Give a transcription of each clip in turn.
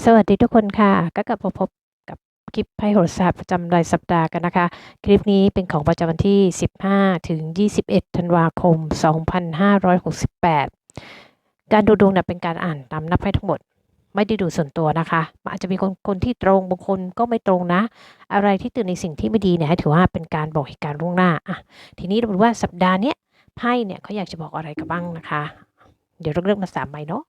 สวัสดีทุกคนค่ะ ก็กลับมาพบกับคลิปไพ่โหราศาสตร์ประจำรายสัปดาห์กันนะคะ คลิปนี้เป็นของประจำวันที่ 15 ถึง 21 ธันวาคม 2568 การดูดวงเนี่ยเป็นการอ่านตามนับไพ่ทั้งหมด ไม่ได้ดูส่วนตัวนะคะมันอาจจะมีคนคนที่ตรงบางคนก็ไม่ตรงนะ อะไรที่ตื่นในสิ่งที่ไม่ดีเนี่ยถือว่าเป็นการบอกเหตุการณ์ล่วงหน้าอะทีนี้เราดูว่าสัปดาห์เนี้ยไพ่เนี่ยเขาอยากจะบอกอะไรกันบ้างนะคะ เดี๋ยวเราเริ่มมาสามใบเนาะ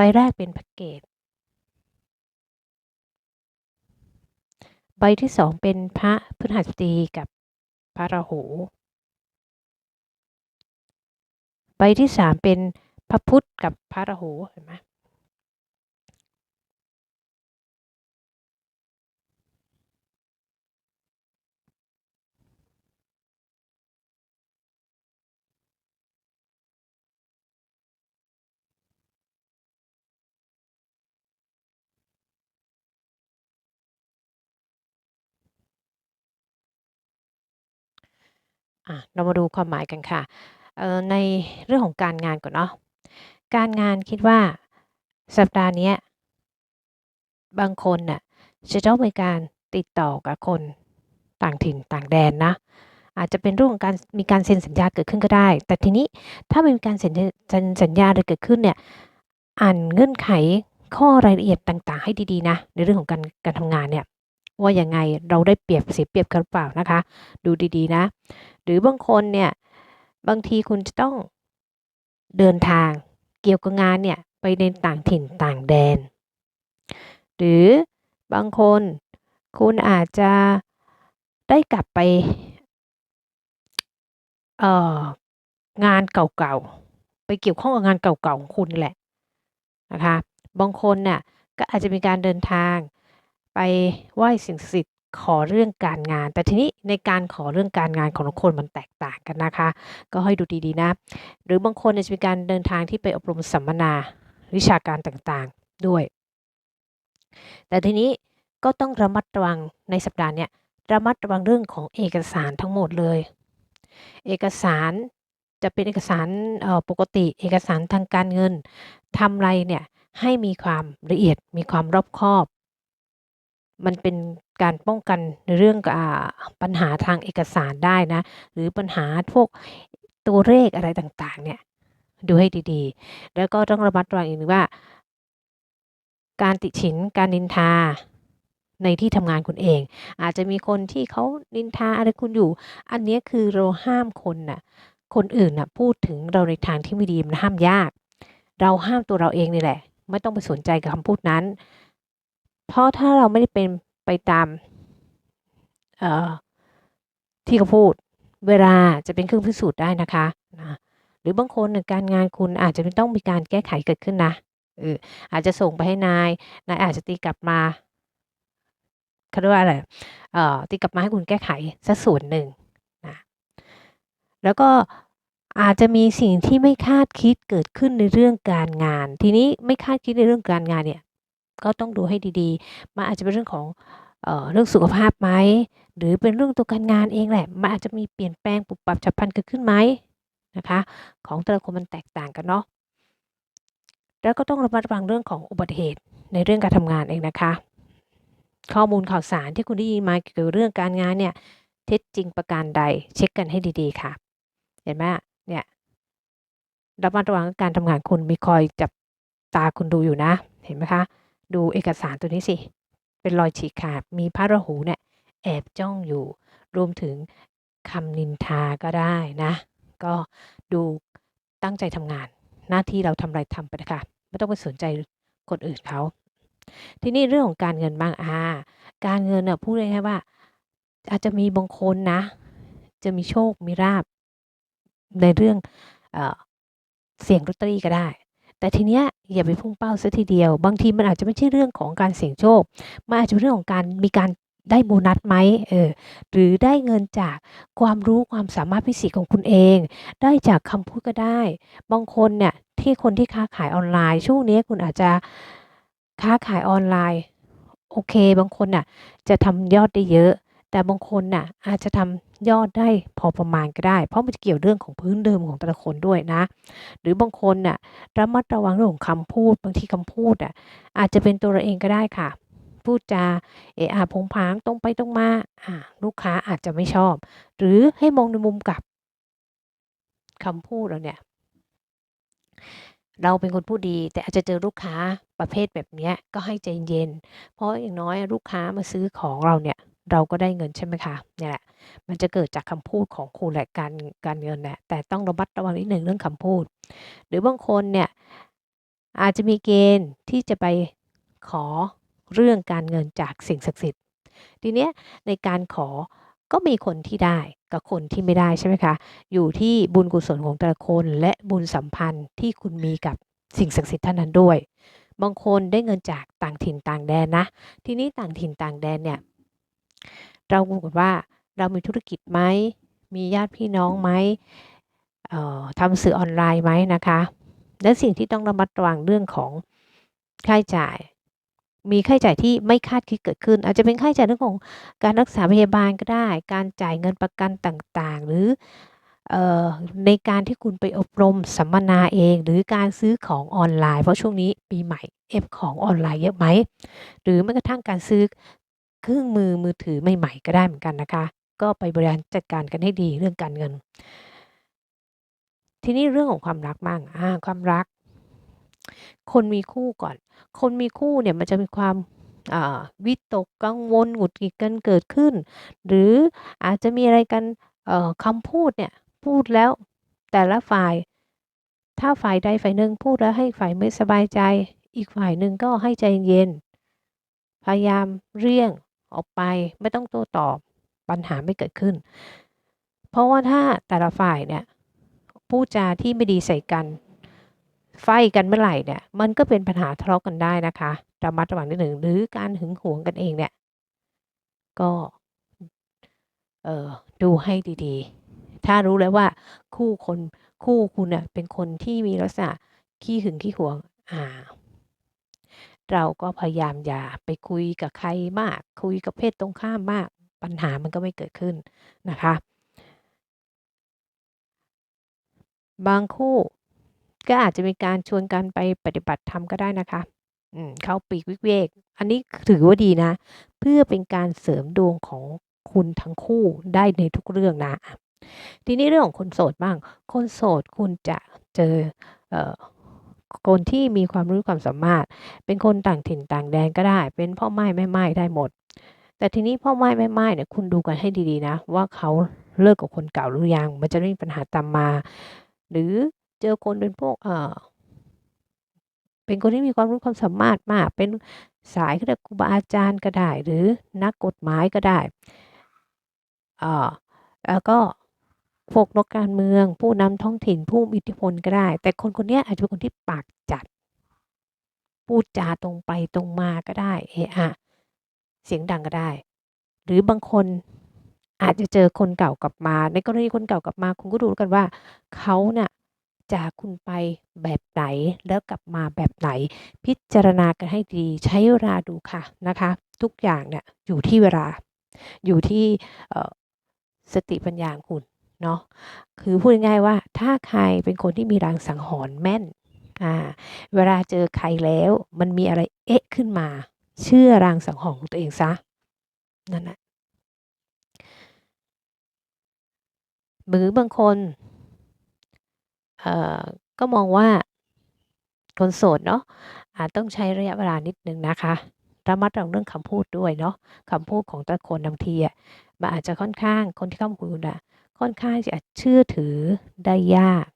ใบแรกเป็นแพ็กเกจ ใบที่สองเป็นพระพฤหัสบดีกับพระราหู ใบที่สามเป็นพระพุธกับพระราหูเห็นไหม อะเรามาดูความหมายกันค่ะในเรื่องของการงานก่อนเนาะการงานคิดว่าสัปดาห์นี้บางคนน่ะจะต้องมีการติดต่อกับคนต่างถิ่นต่างแดนนะอาจจะเป็นเรื่องของการมีการเซ็นสัญญาเกิดขึ้นก็ได้ แต่ทีนี้ถ้ามีการเซ็นเซ็นสัญญาอะไรเกิดขึ้นเนี่ยอ่านเงื่อนไขข้อรายละเอียดต่าง ๆ ให้ดีๆนะในเรื่องของการการทำงานเนี่ย ว่ายังไงเราได้เปรียบเสียเปรียบกันหรือเปล่านะคะ ดูดีๆนะ หรือบางคนเนี่ยบางทีคุณจะต้องเดินทางเกี่ยวกับงานเนี่ยไปในต่างถิ่นต่างแดน หรือบางคนคุณอาจจะได้กลับไปเอ่องานเก่าๆไปเกี่ยวข้องกับงานเก่าๆของคุณแหละนะคะ บางคนเนี่ยก็อาจจะมีการเดินทาง ไปไหว้สิ่งศักดิ์สิทธิ์ขอเรื่องการงาน แต่ทีนี้ในการขอเรื่องการงานของทุกคนมันแตกต่างกันนะคะ ก็ให้ดูดีๆนะ หรือบางคนจะมีการเดินทางที่ไปอบรมสัมมนาวิชาการต่างๆด้วย แต่ทีนี้ก็ต้องระมัดระวังในสัปดาห์นี้ระมัดระวังเรื่องของเอกสารทั้งหมดเลย เอกสารจะเป็นเอกสารปกติ เอกสารทางการเงินทำอะไรเนี่ยให้มีความละเอียดมีความรอบคอบ มันเป็นการป้องกันในเรื่องอปัญหาทางเอกสารได้นะ หรือปัญหาพวกตัวเลขอะไรต่างๆ เนี่ยดูให้ดีๆ แล้วก็ต้องระมัดระวังอีกว่า การติฉิน การนินทาในที่ทำงานคุณเอง อาจจะมีคนที่เขานินทาอะไรคุณอยู่ อันนี้คือเราห้ามคนน่ะ คนอื่นน่ะพูดถึงเราในทางที่ไม่ดีมันห้ามยาก เราห้ามตัวเราเองนี่แหละ ไม่ต้องไปสนใจกับคำพูดนั้น เพราะถ้าเราไม่ได้เป็นไปตามที่เขาพูด เวลาจะเป็นเครื่องพิสูจน์ได้นะคะนะหรือบางคนการงานคุณอาจจะไม่ต้องมีการแก้ไขเกิดขึ้นนะเอออาจจะส่งไปให้นายนายอาจจะตีกลับมาเขาเรียกว่าอะไรเอ่อตีกลับมาให้คุณแก้ไขสักส่วนหนึ่งนะแล้วก็อาจจะมีสิ่งที่ไม่คาดคิดเกิดขึ้นในเรื่องการงาน ทีนี้ไม่คาดคิดในเรื่องการงานเนี่ย ก็ต้องดูให้ดีๆ มันอาจจะเป็นเรื่องของเออเรื่องสุขภาพไหมหรือเป็นเรื่องตัวการงานเองแหละ มันอาจจะมีเปลี่ยนแปลงปุบปับฉับพลันเกิดขึ้นไหมนะคะ ของแต่ละคนมันแตกต่างกันเนาะแล้วก็ต้องระมัดระวังเรื่องของอุบัติเหตุในเรื่องการทำงานเองนะคะ ข้อมูลข่าวสารที่คุณได้ยินมาเกี่ยวกับเรื่องการงานเนี่ยเท็จจริงประการใดเช็คกันให้ดีๆค่ะ เห็นไหมเนี่ยระมัดระวังการทำงานคุณมีคอยจับตาคุณดูอยู่นะ เห็นไหมคะ ดูเอกสารตัวนี้สิ เป็นรอยฉีกขาด มีพระราหูเนี่ยแอบจ้องอยู่ รวมถึงคำนินทาก็ได้นะ ก็ดูตั้งใจทำงาน หน้าที่เราทำอะไรทำไปนะคะไม่ต้องไปสนใจคนอื่นเขา ทีนี้เรื่องของการเงินบ้างอ่าการเงินเนี่ยพูดเลยว่า อาจจะมีบางคนนะ จะมีโชคมีราบในเรื่องเอเสี่ยงลอตเตอรี่ก็ได้ แต่ทีเนี้ยอย่าไปพุ่งเป้าซะทีเดียว บางทีมันอาจจะไม่ใช่เรื่องของการเสี่ยงโชค มันอาจจะเป็นเรื่องของการมีการได้โบนัสไหมเออหรือได้เงินจากความรู้ความสามารถพิเศษของคุณเอง ได้จากคำพูดก็ได้ บางคนเนี่ยที่คนที่ค้าขายออนไลน์ ช่วงนี้คุณอาจจะค้าขายออนไลน์ โอเค บางคนน่ะจะทำยอดได้เยอะ แต่บางคนน่ะอาจจะทำยอดได้พอประมาณก็ได้ เพราะมันจะเกี่ยวเรื่องของพื้นเดิมของแต่ละคนด้วยนะ หรือบางคนน่ะระมัดระวังเรื่องของคำพูด บางทีคำพูดอะอาจจะเป็นตัวเราเองก็ได้ค่ะ พูดจาเอะอะโผงผางตรงไปตรงมาอ่าลูกค้าอาจจะไม่ชอบ หรือให้มองในมุมกลับคำพูดเราเนี่ย เราเป็นคนพูดดี แต่อาจจะเจอลูกค้าประเภทแบบนี้ก็ให้ใจเย็น เพราะอย่างน้อยลูกค้ามาซื้อของเราเนี่ย เราก็ได้เงินใช่ไหมคะเนี่ยแหละมันจะเกิดจากคำพูดของคุณและการการเงินน่ะแต่ต้องระมัดระวังนิดหนึ่งเรื่องคำพูด หรือบางคนเนี่ยอาจจะมีเกณฑ์ที่จะไปขอเรื่องการเงินจากสิ่งศักดิ์สิทธิ์ทีเนี้ยในการขอก็มีคนที่ได้กับคนที่ไม่ได้ใช่ไหมคะ อยู่ที่บุญกุศลของแต่ละคน และบุญสัมพันธ์ที่คุณมีกับสิ่งศักดิ์สิทธิ์ท่านนั้นด้วย บางคนได้เงินจากต่างถิ่นต่างแดนนะ ทีนี้ต่างถิ่นต่างแดนเนี่ย เราปรากฏว่าเรามีธุรกิจไหม มีญาติพี่น้องไหมทำสื่อออนไลน์ไหมนะคะ และสิ่งที่ต้องระมัดระวังเรื่องของค่าใช้จ่าย มีค่าใช้จ่ายที่ไม่คาดคิดเกิดขึ้น อาจจะเป็นค่าใช้จ่ายเรื่องของการรักษาพยาบาลก็ได้ การจ่ายเงินประกันต่างๆ หรือเอ่อในการที่คุณไปอบรมสัมมนาเอง หรือการซื้อของออนไลน์ เพราะช่วงนี้ปีใหม่เอฟของออนไลน์เยอะไหม หรือแม้กระทั่งการซื้อ เครื่องมือมือถือใหม่ๆก็ได้เหมือนกันนะคะ ก็ไปบริหารจัดการกันให้ดีเรื่องการเงิน ทีนี้เรื่องของความรักบ้างอาความรัก คนมีคู่ก่อน คนมีคู่เนี่ยมันจะมีความวิตกกังวลหงุดหงิดกันเกิดขึ้น หรืออาจจะมีอะไรกันคำพูดเนี่ยพูดแล้วแต่ละฝ่าย ถ้าฝ่ายใดฝ่ายหนึ่งพูดแล้วให้ฝ่ายไม่สบายใจ อีกฝ่ายหนึ่งก็ให้ใจเย็น พยายามเลี่ยง ออกไปไม่ต้องโต้ตอบปัญหาไม่เกิดขึ้น เพราะว่าถ้าแต่ละฝ่ายเนี่ยพูดจาที่ไม่ดีใส่กัน ไฟกันเมื่อไหร่เนี่ย มันก็เป็นปัญหาทะเลาะกันได้นะคะระมัดระวังนิดหนึ่งหรือการหึงหวงกันเองเนี่ย ก็เออดูให้ดีๆ ถ้ารู้แล้วว่าคู่คนคู่คุณเน่ะเป็นคนที่มีลักษณะขี้หึงขี้หวงอ่า เราก็พยายามอย่าไปคุยกับใครมาก คุยกับเพศตรงข้ามมาก ปัญหามันก็ไม่เกิดขึ้นนะคะ บางคู่ก็อาจจะมีการชวนกันไปปฏิบัติธรรมก็ได้นะคะเข้าปีกวิเวก อันนี้ถือว่าดีนะ เพื่อเป็นการเสริมดวงของคุณทั้งคู่ได้ในทุกเรื่องนะ ทีนี้เรื่องของคนโสดบ้าง คนโสดคุณจะเจอเอ คนที่มีความรู้ความสามารถ เป็นคนต่างถิ่นต่างแดนก็ได้ เป็นพ่อม่แม่ไม่ได้หมด แต่ทีนี้พ่อม่แม่ไม่เนี่ยคุณดูกันให้ดีๆนะ ว่าเขาเลิกกับคนเก่าหรือยัง มันจะไม่มีปัญหาตามมา หรือเจอคนเป็นพวกเออเป็นคนที่มีความรู้ความสามารถมาก เป็นสายเขาเรียกครูบาอาจารย์ก็ได้ หรือนักกฎหมายก็ได้อ่าแล้วก็ พวกนักการเมือง ผู้นำท้องถิ่นผู้มีอิทธิพลก็ได้ แต่คนคนนี้อาจจะเป็นคนที่ปากจัด พูดจาตรงไปตรงมาก็ได้เออะเสียงดังก็ได้ หรือบางคนอาจจะเจอคนเก่ากลับมา ในกรณีคนเก่ากลับมา คุณก็ดูแล้กันว่าเขาเน่ะจากคุณไปแบบไหนแล้วกลับมาแบบไหน พิจารณากันให้ดีใช้เวลาดูค่ะนะคะ ทุกอย่างเนี่ยอยู่ที่เวลา อยู่ที่สติปัญญาของคุณ เนาะคือพูดง่ายๆว่าถ้าใครเป็นคนที่มีลางสังหรณ์แม่นอ่าเวลาเจอใครแล้วมันมีอะไรเอ๊ะขึ้นมา เชื่อลางสังหรณ์ของตัวเองเสียนั่นแหละหรือบางคนเอ่อก็มองว่าคนโสดเนาะอาจต้องใช้ระยะเวลานิดหนึ่งนะคะระมัดระวังเรื่องคำพูดด้วยเนาะคำพูดของแต่คนบางทีอะมันอาจจะค่อนข้างคนที่เข้ามาคุยคุณน่ะ ค่อนข้างจะเชื่อถือได้ยาก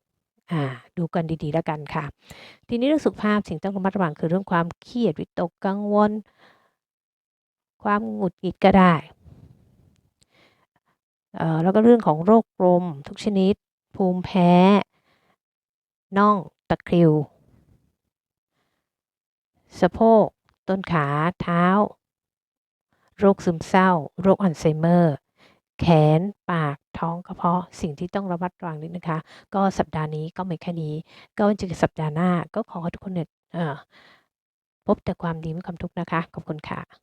อ่าดูกันดีๆแล้วกันค่ะ ทีนี้เรื่องสุขภาพสิ่งต้องระมัดระวังคือเรื่องความเครียดวิตกกังวล ความหงุดหงิดก็ได้เอ่อแล้วก็เรื่องของโรคลมทุกชนิด ภูมิแพ้ น่องตะคริว สะโพก ต้นขา เท้า โรคซึมเศร้า โรคอัลไซเมอร์ แขน ปาก ท้องกระเพาะสิ่งที่ต้องระมัดระวังนิดนะคะ ก็สัปดาห์นี้ก็มีแค่นี้ ก็เจอกันสัปดาห์หน้า ก็ขอให้ทุกคนเนี่ยเอ่อ พบแต่ความดีไม่ความทุกข์นะคะ ขอบคุณค่ะ